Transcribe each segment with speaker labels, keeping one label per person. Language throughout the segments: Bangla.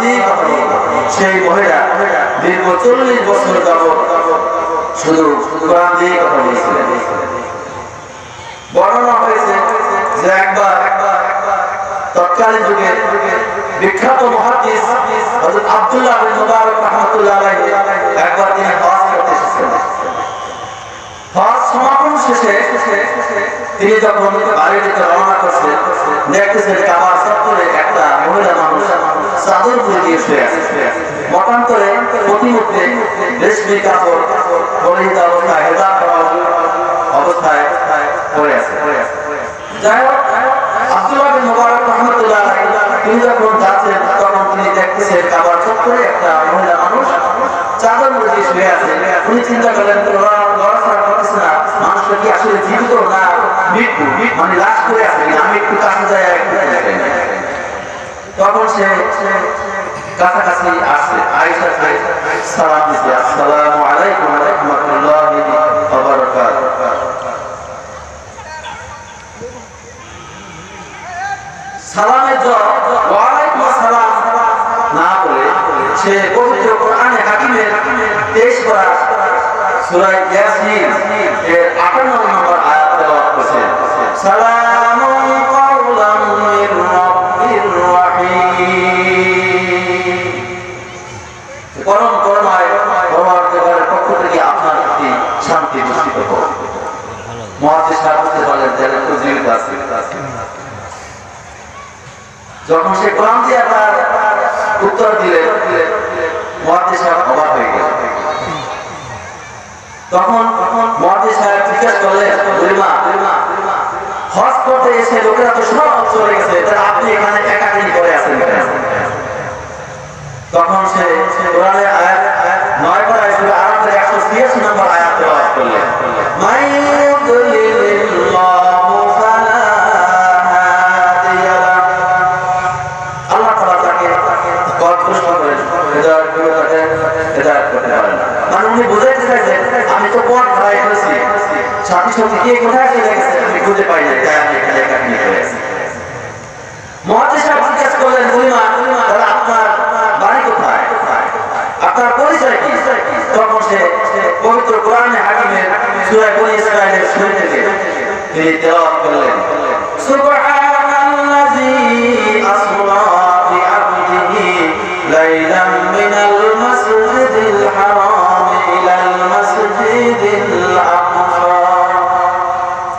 Speaker 1: দিয়েই সেই মহিলা দীর্ঘ চল্লিশ বছর যাব শুধু কোরআন দিয়েই কথা বলেছিলেন। বর্ণনা হয়েছে যে একবার তৎকালীন যুগে বিখ্যাত মহাদিস হযরত আব্দুল্লাহ বিন মুবারক রাহমাতুল্লাহ আলাইহি একবার তিনি হজ করতে এসেছিলেন। হজ সমাপন শেষে তিনি যখন বাড়ির দিকে রওনা করছেন, দেখতেছেন কাবার চত্বরে একটা চাদর দিয়ে শুয়ে আছে মতান্তরে প্রতিমধ্যে রেশমি কাপড় পরিহিত অবস্থায় হেজাব অবস্থায় পড়ে আছে। যাই হোক আব্দুল্লাহ বিন মুবারক রাহমাতুল্লাহ তিনি যখন যাচ্ছেন, তখন তিনি দেখতেছেন কাবার চত্বরে একটা মহিলা মানুষ চাদর মানে আমি একটু কাছে যাই একটু। তখন সে কাছাকাছি আসে আয়সাকে সালাম দিতে আসসালামু আলাইকুম। যখন সে কোরআন দিয়ে আপনার উত্তর দিলে অবাক হয়ে গেল। তখন মহাদেশ সাহেব জিজ্ঞেস করলেন হজ করতে এসে লোকেরা তো সব আপনি এখানে একাকিনী করে আছেন উনি বুঝাইতে চাইছেন আমি তো পথ হারাই ফেলেছি। সাথী সাথী কে কোথায় চলে গেছে, আমি খুঁজে পাই না তাই আমি এখানে একাকিনী করে আছি মহাদেশ আপনার বাড়ি কি? তখন সে তিনি তেলাওয়াত করলেন। সুবহানাল্লাযী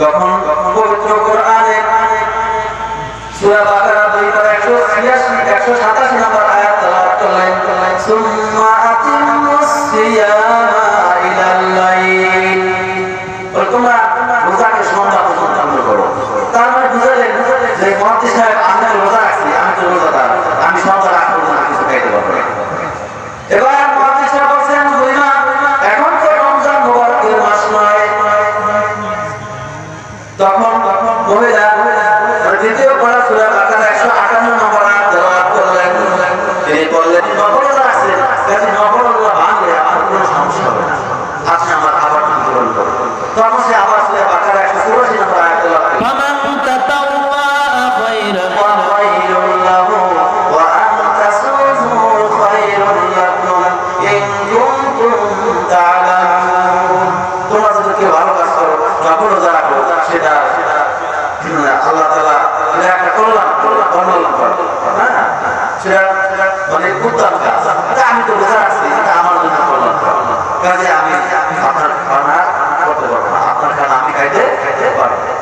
Speaker 1: তখন পবিত্র কোরআনে সূরা বাকারা দুই পারা 186 187 নম্বর আয়াত তেলাওয়াত করলেন, সুম্মা আতিমুস সিয়ামা ইলাল লাইল। তোমরা তিনি করে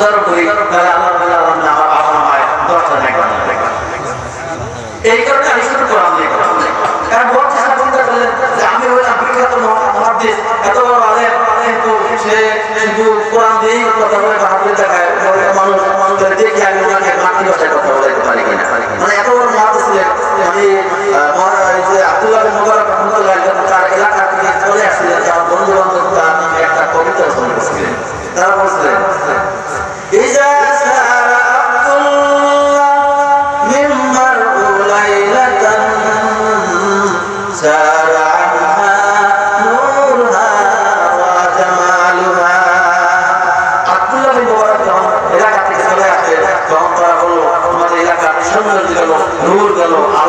Speaker 1: উচ্চারণ করি তাহলে আল্লাহ তাআলা আমার বাবা মায় দশটা নেকর এই কারণে আমি শুধু কোরআন দিয়ে কথা কারণ কারণ বলতে চিন্তা করলেন যে আমি হইলাম বিখ্যাত মহাদিস এত বড় আলেম কিন্তু সে শুধু কোরআন দিয়েই কথা বলে বাহাদুর দেখায় বলে মানুষ, মানুষের দেখে আমি ওনাকে মাতৃ ভাষায় কথা বলাইতে পারি কিনা। মানে سار عنها نورها وجمالها আব্দুল্লাহ বিন মুবারক যখন এলাকা থেকে চলে আসে তখন তারা বললো আমাদের এলাকার সৌন্দর্য গেল নূর গেল আলো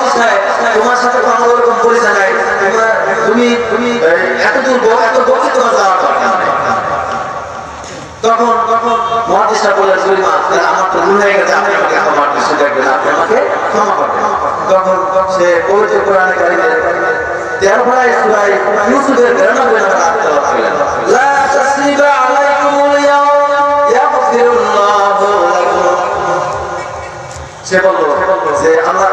Speaker 1: সাথে তো আমার ওরকম পরিচয় তুমি তুমি এত দূর এত গভীর তোমার যাওয়ার তখন তখন মহাদিসা বললেন সুরিমা আমার তো ভুল হয়ে গেছে, আপনি আমাকে ক্ষমা দৃষ্টি দেখবেন, আপনি আমাকে ক্ষমা করবেন তখন সে পবিত্র কোরআনে কারিমে তেরো পড়ায় সুরাই ইউসুফের বিরানব্বই নম্বর আয়াত তেলাওয়াত করলেন। লা তাসরিবা আলাইকুমুল ইয়াউম ইয়াগফিরুল্লাহু লাকুম। সে বলল যে আল্লাহ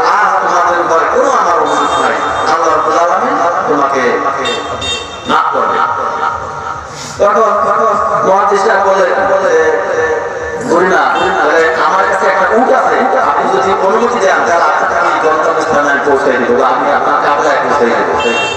Speaker 1: তখন মহাদিসা বলে, বলি না আমার কাছে একটা উট আছে। আপনি যদি অনুমতি দেন, তাহলে আপনাকে আমি গন্তব্যস্থানে আপনার কাবলায় পৌঁছে দিব।